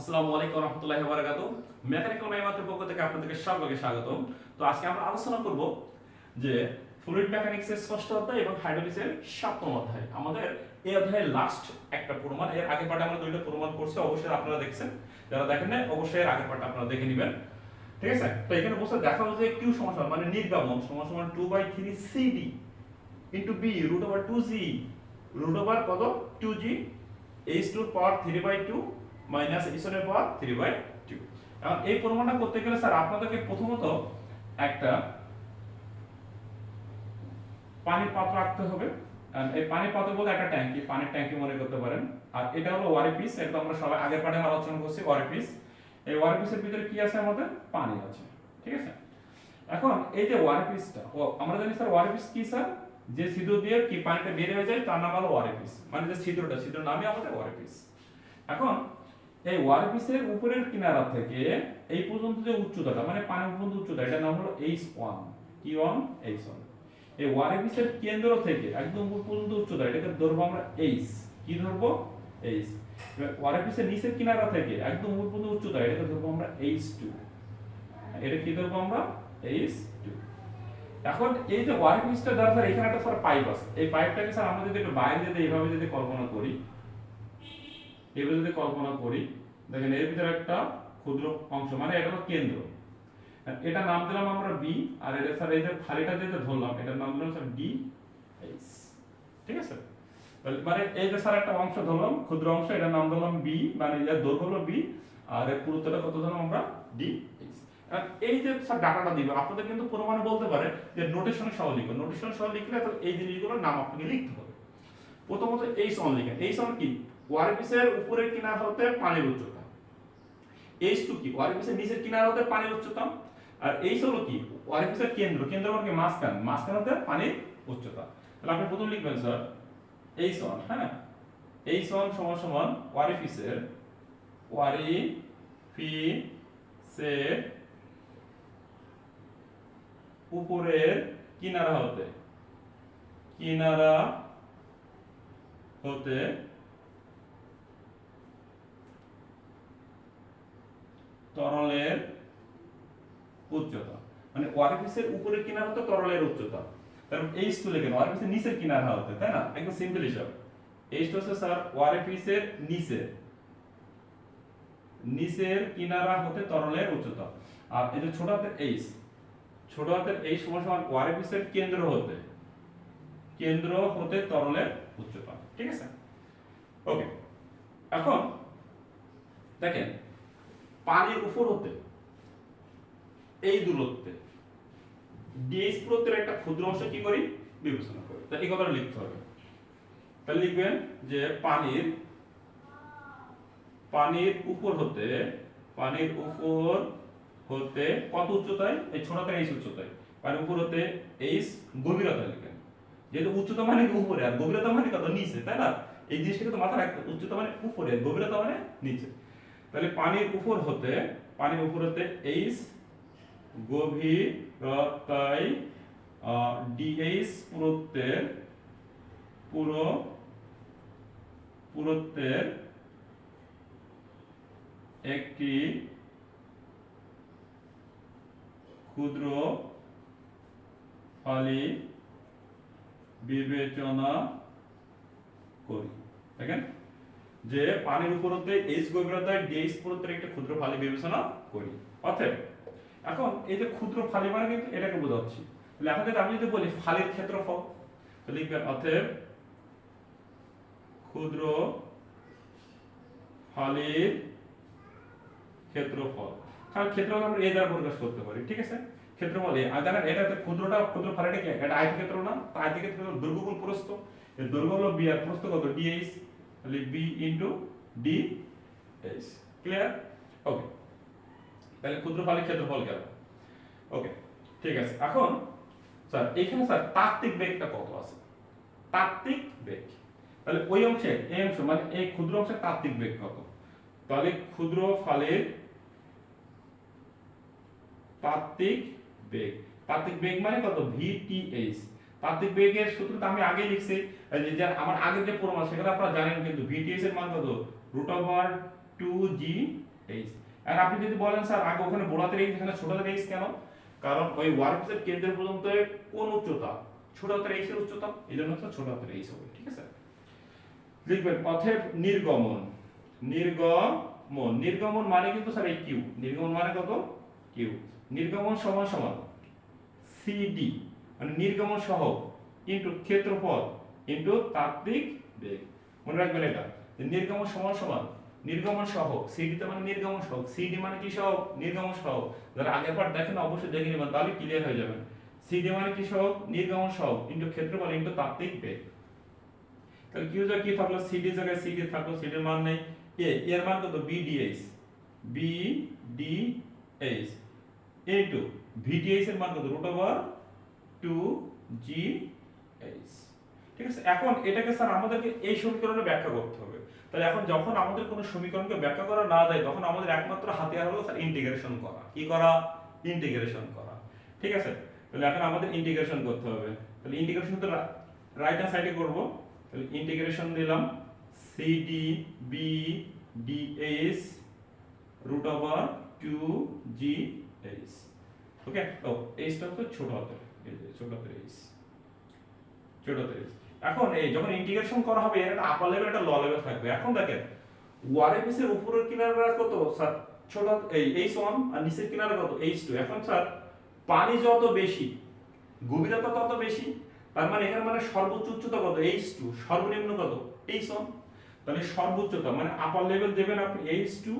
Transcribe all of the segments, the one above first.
আসসালামু আলাইকুম রহমতুল্লাহি বারাকাতু মেকানিক্যাল পক্ষ থেকে আপনাদেরকে সকলকে স্বাগতম। তো আজকে আমরা আলোচনা করব যে ফ্লুইড মেকানিক্সের ষষ্ঠ অধ্যায় এবং হাইড্রোলিক্সের সপ্তম অধ্যায়। আমাদের এই অধ্যায়ের লাস্ট একটা প্রমাণ, এর আমরা দুইটা প্রমাণ করছি, অবশ্যই আপনারা দেখছেন। যারা দেখেন না অবশ্যই এর আগের পার্টটা আপনারা দেখে নেবেন। ঠিক আছে? তো এখানে বসে দেখা হচ্ছে কিউ সমান সমান মানে নির্গমন সমান সমান two by three CD into B root over two G root over কত? Two G H tour power three by two minus ইসনের power three by two এখন এই প্রমাণটা করতে গেলে স্যার আপনাদেরকে প্রথমত একটা পানির পাত্র রাখতে হবে। এই পানির পাত্র বলতে একটা ট্যাঙ্কি, পানির ট্যাঙ্কি মনে করতে পারেন। আর এটা হলো ওয়ারি পিস এটা আমরা সবাই আগের পাঠে আলোচনা করছি ওয়ারি পিস এই ওয়ারি পিসের ভিতরে কি আছে আমাদের? পানি আছে। ঠিক আছে? এখন এই যে ওয়ারি পিসটা ও, আমরা জানি স্যার ওয়ারি পিস কি স্যার? যে ছিদ্র দিয়ে কি পানিটা বের হয়ে যায়, তার নাম হলো ওয়ারি পিস মানে যে ছিদ্রটা ছিদ্র নামই আমাদের ওয়ারি পিস এখন এই ওয়ারি পিসের উপরের কিনারা থেকে এই পর্যন্ত যে উচ্চতাটা মানে পানি পর্যন্ত উচ্চতা, এটার নাম হলো এইচ ওয়ান কি ওয়ান? এইচ ওয়ান এই ওয়ারি পিসের কেন্দ্র থেকে একদম উপর পর্যন্ত উচ্চতা, এটাকে ধরবো আমরা এইচ কি ধরবো? এইচ ওয়ারি পিসের নিচের কিনারা থেকে একদম উপর পর্যন্ত উচ্চতা, এটাকে ধরবো আমরা এইচ টু এটা কি ধরবো আমরা? এইচ টু এখন এই যে ওয়ারি পিসটা দ্বারা স্যার, এখানে একটা স্যার পাইপ আছে। এই পাইপটাকে স্যার আমরা যদি একটু বাইরে যদি এইভাবে যদি কল্পনা করি এভাবে যদি কল্পনা করি, দেখেন এর ভিতরে একটা ক্ষুদ্র অংশ মানে এটা হলো কেন্দ্র। এটা নাম দিলাম আমরা বি আর এটা স্যার এই যে খালিটা যেটা ধরলাম, এটার নাম দিলাম স্যার ডি এইচ ঠিক আছে? মানে এই যে স্যার একটা অংশ ধরলাম, ক্ষুদ্র অংশ, এটার নাম দিলাম বি মানে এর দৈর্ঘ্য হলো বি আর এর পুরুত্বটা কত ধরলাম আমরা? ডি এই যে স্যার ডাটাটা দিবে আপনাদের কিন্তু প্রমাণে বলতে পারে যে নোটেশন সহ লিখো নোটেশনে সহ লিখলে এই জিনিসগুলোর নাম আপনাকে লিখতে হবে। প্রথমত এইচ অন লিখেন এইচ কি? ওয়ারপিসের উপরের কিনার হতে পানির উচ্চতা। এইচ টু কি? ওয়ারপিসের নিচের কিনার হতে পানির উচ্চতা। আর এইচ হলো কি? ওয়ারপিসের কেন্দ্র। কেন্দ্র মানে কি? মাঝখান। মাঝখান হতে পানির উচ্চতা। তাহলে আপনি প্রথম লিখবেন, স্যার এইচ ওয়ান হ্যাঁ এইচ ওয়ান সমান সমান ওয়ারিফিসের ওয়ারি ফি সে উপরের কিনারা হতে কিনারা হতে তরলের উচ্চতা। মানে ওয়ারিফিসের উপরের কিনারা হতো তরলের উচ্চতা। কারণ এইচ টু লেখেন ওয়ারিফিসের নিচের কিনারা হতে তাই না? একদম সিম্পল হিসাব। এইচ টু হচ্ছে স্যার ওয়ারিফিসের নিচে নিচের কিনারা হতে তরলের উচ্চতা। আর এই যে ছোট হাতের এইচ, ছোট হাতের এই সমান সমান ওয়ারিফিসের কেন্দ্র হতে কেন্দ্র হতে তরলের উচ্চতা। ঠিক আছে? ওকে এখন দেখেন পানির উপর হতে এই দূরত্বে। ডিএস পুরত্বের একটা ক্ষুদ্র অংশ কি করি? বিবেচনা করি। তা এই কথাটা লিখতে হবে। তাহলে লিখবেন যে পানির পানির উপর হতে, পানির উপর হতে কত উচ্চতায়? এই ছোটতে এইচ উচ্চতায়। পানির উপর হতে এইচ গভীরতা লিখেন যেহেতু উচ্চতা মানে উপরে? আর গভীরতা মানে কত? নিচে, তাই না? এই জিনিসটাকে তো মাথায় রাখতে। উচ্চতা মানে উপরে, গভীরতা মানে নিচে। তাহলে পানির উপর হতে, পানির উপর হতে এইচ গভীরতায় ডিএইচ পুরুত্বের, পুরো, পুরুত্বের একটি ক্ষুদ্র ফালি বিবেচনা করি। দেখেন? যে পানির উপরতে এইচ গভীরতায় ডিএইচ পুরুত্বের একটা ক্ষুদ্র ফালি বিবেচনা করি। অতএব, এখন এই যে ক্ষুদ্র ফালি মানে কিন্তু এটাকে বোঝাচ্ছি। লেখা থেকে আমি যদি বলি ফালির ক্ষেত্রফল লিখবেন ক্ষুদ্র ফালির ক্ষেত্রফল। কারণ ক্ষেত্রফল আমরা এ দ্বারা প্রকাশ করতে পারি, ঠিক আছে? ক্ষেত্রফল এ আর জানেন এটাতে ক্ষুদ্রটা, ক্ষুদ্র ফালিটা কি? এটা আয়তক্ষেত্র না আয়তক্ষেত্র হলো দৈর্ঘ্য গুণ প্রস্থ দৈর্ঘ্য হলো প্রস্থ কত? ডিএইচ তাহলে B into D H clear okay তাহলে ক্ষুদ্র ফালির ক্ষেত্রফল গেল। ওকে ঠিক আছে। এখন স্যার এখানে স্যার তাত্ত্বিক বেগটা কত আছে? তাত্ত্বিক বেগ। তাহলে ওই অংশে এই অংশ মানে এই ক্ষুদ্র অংশের তাত্ত্বিক বেগ কত? তাহলে ক্ষুদ্র ফালের তাত্ত্বিক বেগ। তাত্ত্বিক বেগ মানে কত? ভিটিএইচ তাত্ত্বিক বেগের সূত্রটা আমি আগে লিখছি যে আমার আগের যে প্রমাণ সেখানে আপনারা জানেন কিন্তু ভিটিএইচ এর মান কত root over two G H আর আপনি যদি বলেন, স্যার, আগে ওখানে বড়াতে এইচ এখানে ছোটতে এইচ কেন? কারণ ওই ওয়ার্কপিসের কেন্দ্র পর্যন্ত কোন উচ্চতা? ছোট হাতের উচ্চতা, এই জন্য হচ্ছে ছোট হাতের হবে ঠিক আছে? লিখবেন, পথের নির্গমন নির্গমন নির্গমন মানে কিন্তু, স্যার, এই কিউ নির্গমন মানে কত? কিউ নির্গমন সমান সমান সিডি মানে নির্গমন সহ ইনটু ক্ষেত্রফল ইনটু তাত্ত্বিক বেগ। মনে রাখবেন এটা নির্গমন সমান সমান, নির্গমন সহ সিডি তে মানে নির্গমন সহ সিডি মানে কি সহ নির্গমন সহ যারা আগের পার্ট দেখেন অবশ্যই দেখে নেবেন, তাহলে ক্লিয়ার হয়ে যাবেন সিডি মানে কি সহ নির্গমন সহ ইনটু ক্ষেত্রফল, ইনটু তাত্ত্বিক বেগ। তাহলে কিউ যা কি থাকল? সিডি জায়গায় সিডি থাকল সিডির মান নেই। এ এর মান কত? বিডিএইচ বিডিএইচ ইনটু ভিডিএইচ এর মান কত? Root over two G H ঠিক আছে, এখন এটাকে স্যার আমাদেরকে এই সমীকরণে ব্যাখ্যা করতে হবে। তাহলে এখন যখন আমাদের কোনো সমীকরণকে ব্যাখ্যা করা না যায়, তখন আমাদের একমাত্র হাতিয়ার হলো স্যার ইন্টিগ্রেশন করা। কি করা? ইন্টিগ্রেশন করা। ঠিক আছে? তাহলে এখন আমাদের ইন্টিগ্রেশন করতে হবে। তাহলে ইন্টিগ্রেশন তো রাইট হ্যান্ড সাইডে করব। তাহলে ইন্টিগ্রেশন দিলাম CD B DS root over two G H okay তো এইচটা হচ্ছে ছোট হাতের। এখন এই যখন ইন্টিগ্রেশন করা হবে, এর আপার লেভেল একটা ল লেভেল থাকবে। এখন দেখেন ওয়ারেপিস এর উপরের কিনারা কত? স্যার, ছোট, এই এইচ ওয়ান আর নিচের কিনারা কত? এইচ টু এখন স্যার, পানি যত বেশি, গভীরতা তত বেশি, তার মানে এখানে মানে সর্বোচ্চ উচ্চতা কত? এইচ টু সর্বনিম্ন কত? এইচ ওয়ান তাহলে সর্বোচ্চতা মানে আপার লেভেল দেবেন আপনি এইচ টু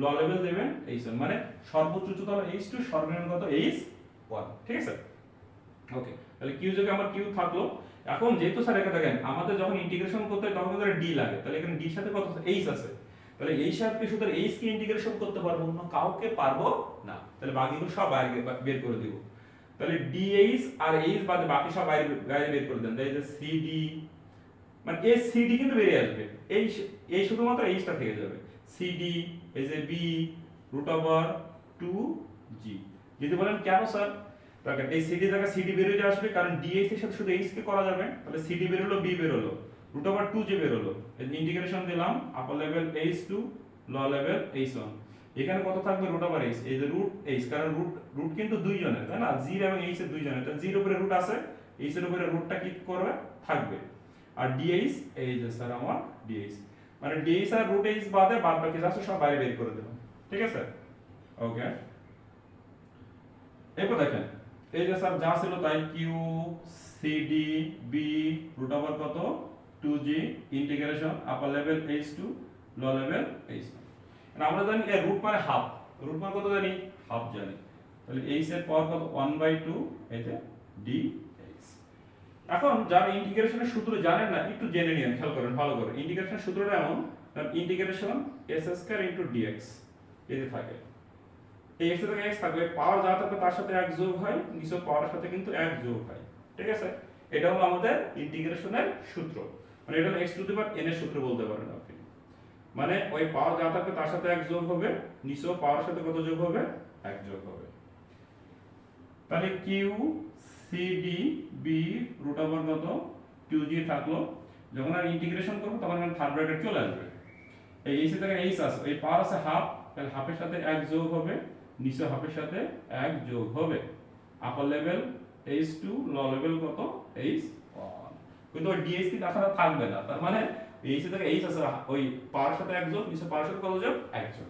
ল লেভেল দেবেন এইচ ওয়ান মানে সর্বোচ্চ উচ্চতা এইচ টু সর্বনিম্ন কত? এইচ ওয়ান ঠিক আছে? ওকে তাহলে কিউ যোগে আমার কিউ থাকল। এখন যেহেতু স্যার এখানে দেখেন, আমাদের যখন ইন্টিগ্রেশন করতে হয় তখন আমাদের ডি লাগে। তাহলে এখানে ডির সাথে কত এইচ আছে। তাহলে এই সাথে শুধু এইচ কে ইন্টিগ্রেশন করতে পারব, অন্য কাউকে পারব না। তাহলে বাকিগুলো সব বাইরে বের করে দিব। তাহলে ডিএইচ আর এইচ বাদে বাকি সব বাইরে বাইরে বের করে দেন। তাই যে সিডি মানে এই সিডি কিন্তু বেরিয়ে আসবে। এই এই শুধুমাত্র এইচটা থেকে যাবে। সিডি এই যে B root over two G যদি বলেন কেন স্যার দেখেন, এই সিডি জায়গায় সিডি বেরিয়ে আসবে, কারণ ডিএইচ এর সাথে শুধু এইচ কে করা যাবে, তাহলে সিডি বেরোলো বি বেরোলো রুট ওভার টু জি বেরোলো ইন্টিগ্রেশন দিলাম upper level H two low level H one এখানে কত থাকবে রুট ওভার এইচ এই যে রুট এইচ কারণ রুট রুট কিন্তু দুইজনের তাই না? জি এবং এইচ এর দুইজনের তাহলে জির উপরে রুট আছে এইচ এর উপরে রুটটা কি করবে? থাকবে। আর ডিএইচ এই যে স্যার আমার ডিএইচ মানে ডিএইচ আর রুট এইচ বাদে বাদ বাকি যা সব বাইরে বের করে দেবেন ঠিক আছে? ওকে এরপর দেখেন এই যে স্যার যা ছিল তাই Q CD B root over কত? Two G integration upper level H two low level H আমরা জানি এর রুট মানে হাফ রুট মানে কত জানি? হাফ জানি। তাহলে এইচ এর পাওয়ার কত? ওয়ান বাই টু এই যে ডি এখন যারা ইন্টিগ্রেশনের সূত্র জানেন না, একটু জেনে নিন, খেয়াল করেন, ভালো করে। ইন্টিগ্রেশনের সূত্রটা এমন integration S square into DX যে থাকে। এই এক্স থেকে এক্স থাকবে পাওয়ার যা থাকবে তার সাথে এক যোগ হয় নিচে পাওয়ার সাথে কিন্তু এক যোগ হয়, ঠিক আছে? এটা হলো আমাদের ইন্টিগ্রেশনের সূত্র। মানে এটা X to the power N এর সূত্র বলতে পারেন আপনি। মানে ওই পাওয়ার যা থাকবে তার সাথে এক যোগ হবে, নিচেও পাওয়ার সাথে কত যোগ হবে? এক যোগ হবে। তাহলে Q CD B root over কত? টু জি থাকল। যখন আর ইন্টিগ্রেশন করব, তখন এখানে থার্ড ব্র্যাকেট চলে আসবে। এই এইচ থেকে এইচ আসে এই পাওয়ার আছে হাফ তাহলে হাফের সাথে এক যোগ হবে। নিচে হাফের সাথে এক যোগ হবে। Upper level H two low level কত? এইচ কিন্তু ওই ডিএইচ কি তাছাড়া থাকবে না। তার মানে এইচ থেকে এইচ আছে ওই পাওয়ার সাথে এক যোগ, নিচে পাওয়ার সাথে কত যোগ? এক যোগ।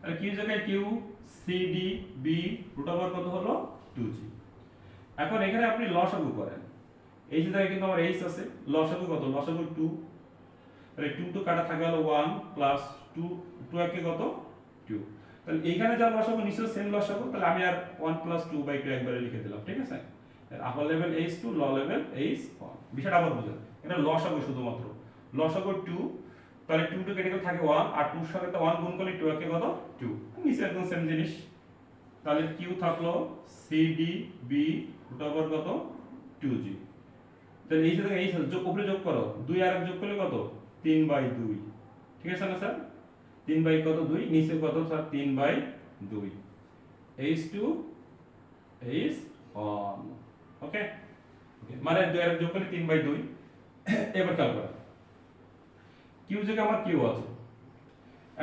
তাহলে কিউ জায়গায় Q C D B root over কত হলো? টু জি এখন এখানে আপনি ল লসাগু করেন। এইচ থেকে কিন্তু আমার এইচ আছে। ল লসাগু কত? ল লসাগু টু তাহলে টু টু কাটা থাকে হলো ওয়ান প্লাস টু টু একে কত? টু তাহলে এইখানে যা লসাগু নিচেও সেম লসাগু তাহলে আমি আর one plus two by two একবারে লিখে দিলাম, ঠিক আছে? Upper level H two low level H বিষয়টা আবার বুঝেন এটা লসাগু শুধুমাত্র। লসাগু টু তাহলে টু টু কেটে থাকে ওয়ান আর টুর সাথে তো ওয়ান গুণ করলে টু একে কত? টু নিচে একদম সেম জিনিস। তাহলে কিউ থাকল সি ডি বি রুট কত? টু জি তাহলে এই সাথে এই সাথে যোগ, উপরে যোগ করো, দুই আর এক যোগ করলে কত? তিন বাই দুই। ঠিক আছে না, স্যার? তিন বাই কত দুই? নিচে কত? স্যার, তিন বাই দুই। H two H one okay মানে দুই যোগ করলে তিন বাই দুই। এবার খেয়াল করা। কিউ থেকে আমার কিউ আছে।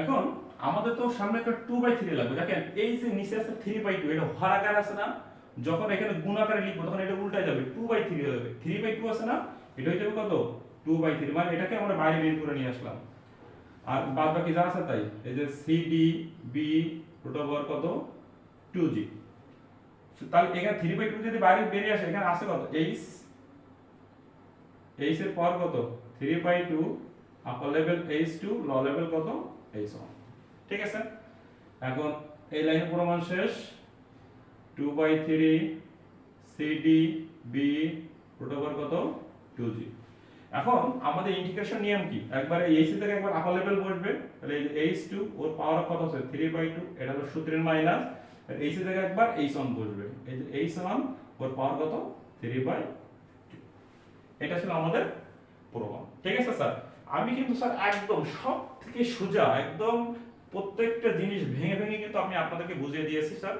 এখন আমাদের তো সামনে একটা টু বাই থ্রি লাগবে। দেখেন, এই যে নিচে আছে থ্রি বাই টু এটা হর আকার আছে না। যখন এখানে গুণ আকারে লিখব, তখন এটা উল্টায় যাবে। টু বাই থ্রি হয়ে যাবে। থ্রি বাই টু আছে না, এটা হয়ে যাবে কত? টু বাই থ্রি মানে এটাকে আমরা বাইরে বের করে নিয়ে আসলাম। আর বাদ বাকি যা আছে তাই, এই যে C D B root over কত? টু জি তাহলে এখানে থ্রি বাই টু যদি বাইরে বেরিয়ে আসে, এখানে আসে কত? এইচ এইচ এর পর কত? Three by two upper level H two low level কত? এইচ ওয়ান ঠিক আছে? এখন এই লাইনের প্রমাণ শেষ। Two by three C D B root over কত? টু জি এখন আমাদের ইন্টিগ্রেশন নিয়ম কি? একবারে এইচ থেকে একবার আপার লেভেল বসবে, তাহলে এইচ টু ওর পাওয়ার কত আছে? থ্রি বাই টু এটা হলো সূত্রের মাইনাস এইচ থেকে একবার এইচ ওয়ান বসবে। এইচ ওয়ান ওর পাওয়ার কত? থ্রি বাই এটা ছিল আমাদের প্রমাণ। ঠিক আছে, স্যার? আমি কিন্তু, স্যার, একদম সব থেকে সোজা, একদম প্রত্যেকটা জিনিস ভেঙে ভেঙে কিন্তু আমি আপনাদেরকে বুঝিয়ে দিয়েছি, স্যার।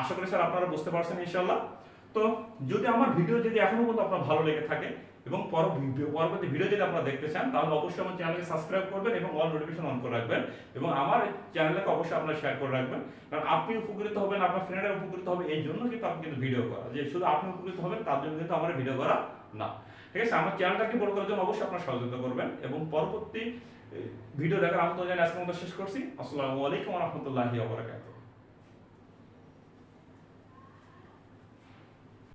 আশা করি, স্যার, আপনারা বুঝতে পারছেন ইনশাল্লাহ তো, যদি আমার ভিডিও যদি এখনও পর্যন্ত আপনার ভালো লেগে থাকে এবং পরবর্তী ভিডিও যদি আপনারা দেখতে চান, তাহলে অবশ্যই আমার চ্যানেলকে সাবস্ক্রাইব করবেন এবং অল নোটিফিকেশন অন করে রাখবেন এবং আমার চ্যানেলকে অবশ্যই আপনারা শেয়ার করে রাখবেন। কারণ আপনি উপকৃত হবেন, আপনার ফ্রেন্ডরা উপকৃত হবে, এই জন্য কিন্তু আপনি কিন্তু ভিডিও করা। যে শুধু আপনি উপকৃত হবেন, তার জন্য কিন্তু আমার ভিডিও করা না। ঠিক আছে, আমার চ্যানেলটাকে বড় করার জন্য অবশ্যই আপনারা সহযোগিতা করবেন এবং পরবর্তী ভিডিও দেখার আমন্ত্রণ জানিয়ে আজকের মতো শেষ করছি। আসসালামু আলাইকুম রহমতুল্লাহি ওয়া বারাকাতুহু।